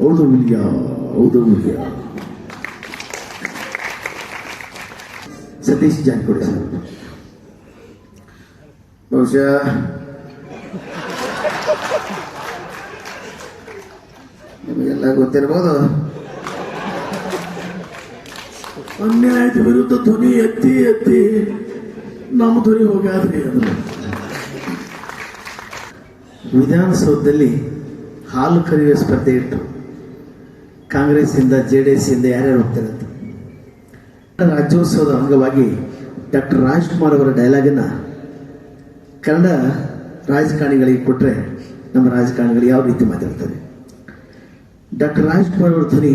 ಹೌದು ಹುಲಿಯ ಹೌದು ಹುಲಿಯ ಸತೀಶ್ ಜಾರಕಿಹೊಳಿ ಸರ್. ಬಹುಶಃ ನಿಮಗೆಲ್ಲ ಗೊತ್ತಿರ್ಬೋದು. ಅನ್ಯಾಯದ ವಿರುದ್ಧ ಧ್ವನಿ ಎತ್ತಿ ಎತ್ತಿ ನಮ್ಮ ಧ್ವನಿ ಹೋಗಾದ್ರಿ ಅದು. ವಿಧಾನಸೌಧದಲ್ಲಿ ಹಾಲು ಕರೆಯುವ ಸ್ಪರ್ಧೆ ಇಟ್ಟು ಕಾಂಗ್ರೆಸ್ಸಿಂದ ಜೆ ಡಿ ಎಸ್ ಇಂದ ಯಾರ್ಯಾರು ಹೋಗ್ತಾರಂತ ರಾಜ್ಯೋತ್ಸವದ ಅಂಗವಾಗಿ ಡಾಕ್ಟರ್ ರಾಜ್ಕುಮಾರ್ ಅವರ ಡೈಲಾಗನ್ನ ಕನ್ನಡ ರಾಜಕಾರಣಿಗಳಿಗೆ ಕೊಟ್ಟರೆ ನಮ್ಮ ರಾಜಕಾರಣಿಗಳು ಯಾವ ರೀತಿ ಮಾತಾಡ್ತಾರೆ? ಡಾಕ್ಟರ್ ರಾಜ್ಕುಮಾರ್ ಅವರ ಧ್ವನಿ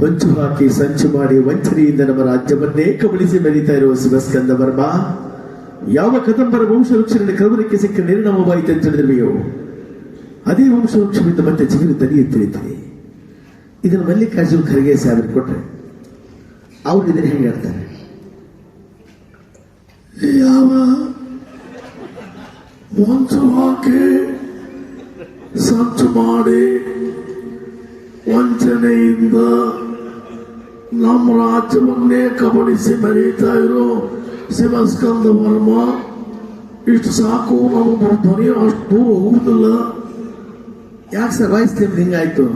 ಹೊಂಚು ಹಾಕಿ, ಸಂಚು ಮಾಡಿ, ವಂಚನೆಯಿಂದ ನಮ್ಮ ರಾಜ್ಯವನ್ನೇ ಕಬಳಿಸಿ ಬೆಳೀತಾ ಇರುವ ಶಿವಸ್ಕಂದ ವರ್ಮ, ಯಾವ ಕದಂಬರ ವಂಶವೃಕ್ಷರನ್ನು ಕವರಕ್ಕೆ ಸಿಕ್ಕ ನಿರ್ಣಾಮವಾಯಿತು ಅಂತ ತಿಳಿದಿರುವೆಯೋ ಅದೇ ವಂಶವೃಕ್ಷವಿಂದ ಮತ್ತೆ ದನಿ ತಿಳಿಯುತ್ತದೆ. ಇದನ್ನು ಮಲ್ಲಿಕಾರ್ಜುನ್ ಖರ್ಗೆ ಸಾಹೇಬರು ಕೊಟ್ರೆ ಅವ್ರು ಇದನ್ನು ಹೆಂಗೆ ಹೇಳ್ತಾರೆ? ಯಾವ ಹೊಂಚು ಹಾಕಿ ಸಂಚು ಮಾಡಿ ವಂಚನೆಯಿಂದ ನಮ್ಮ ರಾಜ್ಯವನ್ನೇ ಕಬಳಿಸಿ ಬರೀತಾ ಇರೋ ಶಿವಸ್ಕಂದ ವರ್ಮ ಇಷ್ಟು ಸಾಕು ನಮ್ಮ ಧ್ವನಿ ಅಷ್ಟು ಹೋಗುದಿಲ್ಲ. ಯಾಕೆ ಸರ್ ವಾಯ್ಸ್ ಹಿಂಗಾಯ್ತು?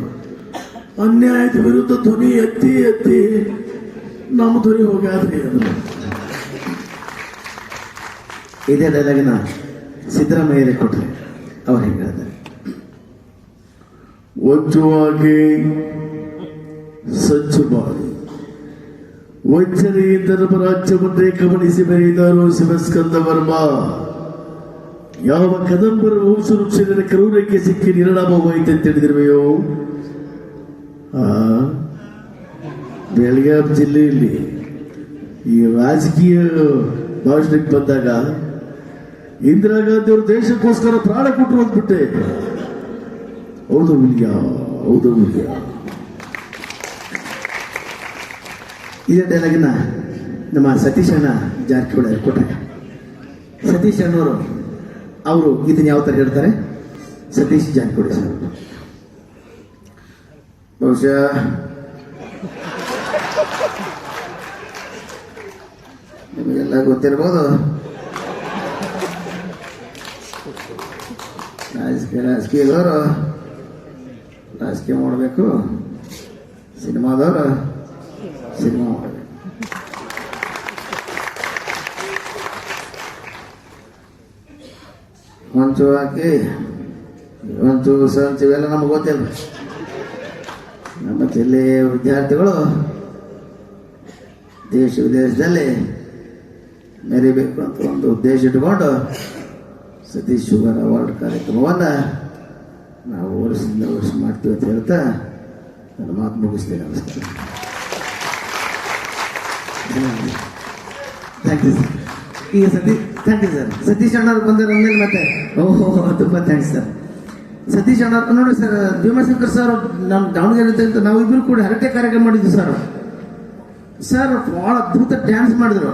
ಅನ್ಯಾಯದ ವಿರುದ್ಧ ಧ್ವನಿ ಎತ್ತಿ ಎತ್ತಿ ನಮ್ಮ ಧ್ವನಿ ಹೋಗ್ಯಾದ್ರಿ ಇದೇ ಡೈಲಾಗಿನ ಸಿದ್ದರಾಮಯ್ಯರೇ ಕೊಟ್ರೆ ಅವ್ರು ಹೆಂಗೆ ಹೇಳ್ತಾರೆ? ಸಜ್ಜು ಬಾರಿ. ಮಾಡಿ ವಂಚನೆಯಿಂದ ನಮ್ಮ ರಾಜ್ಯವನ್ನೇ ಗಮನಿಸಿ ಬರೆಯಿದರು ಶಿವಸ್ಕಂದ ವರ್ಮ. ಯಾವ ಕದಂಬರ ವಂಶವೃಕ್ಷದ ಕ್ರೂರಕ್ಕೆ ಸಿಕ್ಕಿ ನಿರ್ಣಾಮವಾಯಿತು ಅಂತ ತಿಳಿದಿರುವೆಯೋ ಆ? ಬೆಳಗಾಂ ಜಿಲ್ಲೆಯಲ್ಲಿ ಈ ರಾಜಕೀಯ ಭಾಷಣಕ್ಕೆ ಬಂದಾಗ ಇಂದಿರಾ ಗಾಂಧಿ ಅವರು ದೇಶಕ್ಕೋಸ್ಕರ ಪ್ರಾಣ ಕೊಟ್ಟರು ಅಂದ್ಬಿಟ್ಟೆ. ಹೌದು ಹುಲಿಯ ಹೌದು ಹುಲಿಯ ಇದೇ ಡೈಲಾಗಿನ ನಮ್ಮ ಸತೀಶ್ ಅಣ್ಣ ಜಾರಕಿಹೊಳಿ ಕೊಟ್ಟಾಗ. ಸತೀಶ್ ಅಣ್ಣವರು, ಅವರು ಇದನ್ನ ಯಾವ ಥರ ಹೇಳ್ತಾರೆ? ಸತೀಶ್ ಜಾರಕಿಹೊಳಿ ಸರ್. ಬಹುಶಃ ನಿಮಗೆಲ್ಲ ಗೊತ್ತಿರ್ಬೋದು ರಾಜಕೀಯ ರಾಜಕೀಯದವರು ರಾಜಕೀಯ ಮಾಡಬೇಕು ಸಿನಿಮಾದವರು ಸಿನಿಮಾ ಮಾಡಬೇಕು ಹೊಂಚು ಹಾಕಿ ಹೊಂಚು ಸಂಚು ಇವೆಲ್ಲ ನಮಗೆ ಗೊತ್ತಿಲ್ಲ ನಮ್ಮ ಜಿಲ್ಲೆಯ ವಿದ್ಯಾರ್ಥಿಗಳು ದೇಶ ವಿದೇಶದಲ್ಲಿ ಮೆರಿಬೇಕು ಅಂತ ಒಂದು ಉದ್ದೇಶ ಇಟ್ಕೊಂಡು ಸತೀಶ್ ಶುಗರ್ ಅವಾರ್ಡ್ ಕಾರ್ಯಕ್ರಮವನ್ನು ನಾವು ವರ್ಷದಿಂದ ವರ್ಷ ಮಾಡ್ತೀವಿ ಅಂತ ಹೇಳ್ತಾ ನನ್ನ ಮಾತು ಮುಗಿಸ್ತೇನೆ, ನಮಸ್ಕಾರ. ಯು ಈಗ Satish thank you sir Satish ಅಣ್ಣವ್ರು ಬಂದ್ರೆ ಮತ್ತೆ ಓಹೋ, ತುಂಬ ಥ್ಯಾಂಕ್ಸ್ ಸರ್ ಸತೀಶ್ ಅಣ್ಣ ನೋಡಿ ಸರ್, ಭೀಮಶಂಕರ್ ಸರ್ ನಮ್ಮ ದಾವಣಗೆರೆ ಅಂತ ನಾವಿಬ್ಬರು ಕೂಡ ಹರಟೆ ಕಾರ್ಯಕ್ರಮ ಮಾಡಿದ್ವಿ ಸರ್. ಸರ್ ಭಾಳ ಅದ್ಭುತ ಡ್ಯಾನ್ಸ್ ಮಾಡಿದ್ರು.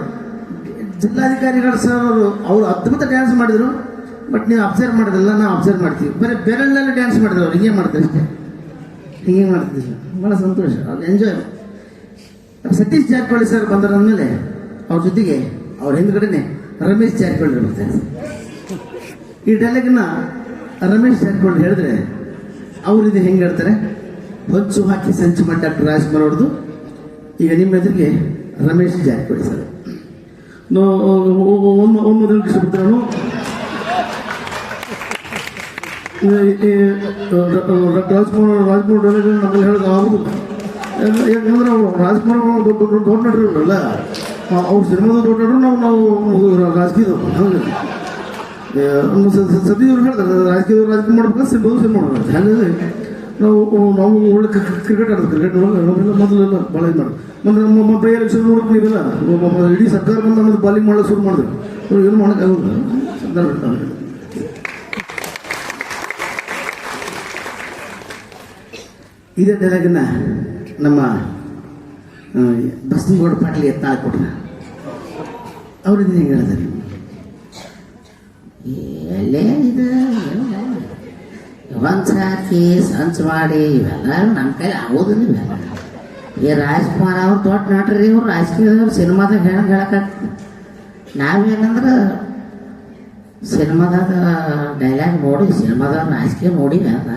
ಜಿಲ್ಲಾಧಿಕಾರಿಗಳು ಸರ್, ಅವರು ಅವರು ಅದ್ಭುತ ಡ್ಯಾನ್ಸ್ ಮಾಡಿದ್ರು ಬಟ್ ನೀವು ಅಬ್ಸರ್ವ್ ಮಾಡೋದಿಲ್ಲ ನಾವು ಅಬ್ಸರ್ವ್ ಮಾಡ್ತೀವಿ. ಬರೀ ಬೆರಳಲ್ಲೇ ಡ್ಯಾನ್ಸ್ ಮಾಡಿದ್ರು ಅವ್ರು, ಹಿಂಗೆ ಮಾಡ್ತಾರೆ ಅಷ್ಟೇ. ಹಿಂಗೆ ಮಾಡ್ತಿದ್ವಿ ಸರ್. ಭಾಳ ಸಂತೋಷ, ಅವ್ರು ಎಂಜಾಯ್ ಸತೀಶ್ ಜಾರಕಿಹೊಳಿ ಸರ್ ಬಂದರಂದಮೇಲೆ ಅವ್ರ ಜೊತೆಗೆ ಅವ್ರ ಹಿಂದ್ಗಡೆನೆ ರಮೇಶ್ ಜಾರಕಿಹೊಳಿ ಬರ್ತಾರೆ ಈ ಡೈಲಾಗ್ನ ರಮೇಶ್ ಜಾರಕಿಹೊಳಿ ಹೇಳಿದ್ರೆ ಅವ್ರು ಇದು ಹೆಂಗೆ ಹೇಳ್ತಾರೆ? ಹೊಂಚು ಹಾಕಿ ಸಂಚು ಮಾಡಿ ಡಾಕ್ಟರ್ ರಾಜ್ಕುಮಾರ್ ಅವ್ರದ್ದು. ಈಗ ನಿಮ್ಮ ಎದುರಿಗೆ ರಮೇಶ್ ಜಾರಕಿಹೊಳಿ ಸರ್. ಒಂದು ಕೃಷ್ಣಪುತ್ರನು ರಾಜ್ಕುಮಾರ್ ರಾಜ್ಕುಮಾರ್ ಡೈಲಾಗ್ ಹೇಳೋದು ಯಾಕ- ಯಾಕಂದ್ರೆ ಅವರು ರಾಜ್ಕುಮಾರ್ ದೊಡ್ಡ ದೊಡ್ಡ ದೊಡ್ಡ ನಟರು ಅವ್ರ ಸಿನಿಮಾದ ದೊಡ್ಡ ನಟರು ನಾವು ನಾವು ರಾಜಕೀಯದವ್ರು ಹಂಗೆ ಸದ್ಯವ್ರು ಹೇಳ್ತಾರೆ ರಾಜಕೀಯ ರಾಜಕೀಯ ಮಾಡ್ಬೇಕು ಸಿನಿಮಾ ಸಿನಿಮಾ ಮಾಡ್ಬೇಕು. ನಾವು ನಾವು ಒಳ್ಳೆ ಕ್ರಿಕೆಟ್ ಆಡೋದು ಕ್ರಿಕೆಟ್ ನಾವೆಲ್ಲ ಮೊದಲೆಲ್ಲ ಭಾಳ ಇದು ಮಾಡೋದು. ಮೊನ್ನೆ ನಮ್ಮ ಬೈ ಎಲೆಕ್ಷನ್ ನೋಡಕ್ಕೆ ನೀವೆಲ್ಲ ಇಡೀ ಸರ್ಕಾರ ಬಂದು ನಮ್ಮದು ಬಾಲಿಂಗ್ ಮಾಡಲು ಶುರು ಮಾಡಿದ್ರು. ಅವ್ರು ಏನು ಮಾಡೋಕ್ಕಾಗಲ್ಲ ಸಂದರ್ಭ. ಇದೇ ಡೈಲಾಗನ್ನ ನಮ್ಮ ಬಸನಗೌಡ ಪಾಟೀಲ್ ಎತ್ತಾಳ ಕೊಟ್ರ. ಅವ್ರಿಂದ ಹೆಂಗೆ ಹೇಳಿದಾರೆ ಎಲ್ಲೇ ಇದು. ಸಂಚು ಮಾಡಿ ಇವೆಲ್ಲ ನಮ್ಮ ಕೈ ಆಗೋದಿಲ್ಲ ಇವೆಲ್ಲ. ಈ ರಾಜ್ಕುಮಾರ್ ಅವ್ರು ದೊಡ್ಡ ನಟರಿ, ಇವ್ರು ರಾಜಕೀಯದವ್ರು ಸಿನಿಮಾದಾಗ ಹೇಳಕ್ ಹೇಳಕ್ಕಾಗ್ತದೆ ನಾವೇನಂದ್ರೆ ಸಿನಿಮಾದಾಗ ಡೈಲಾಗ್ ನೋಡಿ, ಸಿನಿಮಾದಾಗ ರಾಜಕೀಯ ನೋಡಿ ಅದ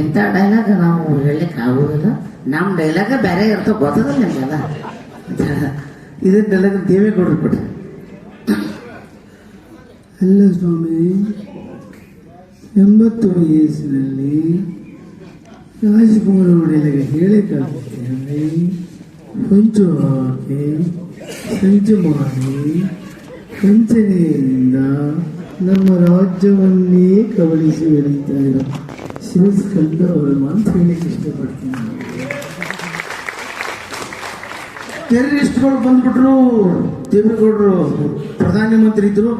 ಇಂಥ ಡೈಲಾಗ್ ನಾವು ಹೇಳಲಿಕ್ಕೆ ಆಗೋದಿಲ್ಲ. ನಮ್ಮ ಡೈಲಾಗ ಬೇರೆ ಇರ್ತವೆ ಗೊತ್ತದಲ್ಲ ನಿಮ್ಗೆಲ್ಲ? ಇದನ್ನೆಲ್ಲ ಡೈಲಾಗ್ ಕೊಡ್ರಿ ಕೊಟ್ರಿ ಅಲ್ಲ ಸ್ವಾಮಿ ಎಂಬತ್ತು ವಯಸ್ಸಿನಲ್ಲಿ ರಾಜಕುಮಾರ ಒಡೆಯಲಿಗೆ ಹೇಳಿಕಾಗುತ್ತೇನೆ ಹೊಂಚು ಹಾಕಿ ಸಂಚು ಮಾಡಿ ವಂಚನೆಯಿಂದ ನಮ್ಮ ರಾಜ್ಯವನ್ನೇ ಕಬಳಿಸಿ ಬೆಳೀತಾ ಇರೋ ಶಿವಸ್ಕಂದ ಅವರು ಮಾತು ಹೇಳಕ್ಕೆ ಇಷ್ಟಪಡ್ತೀನಿ. ಟೆರರಿಸ್ಟ್ಗಳು ಬಂದ್ಬಿಟ್ರು ದೇವೇಗೌಡರು. ಪ್ರಧಾನಮಂತ್ರಿ ಇದ್ರು.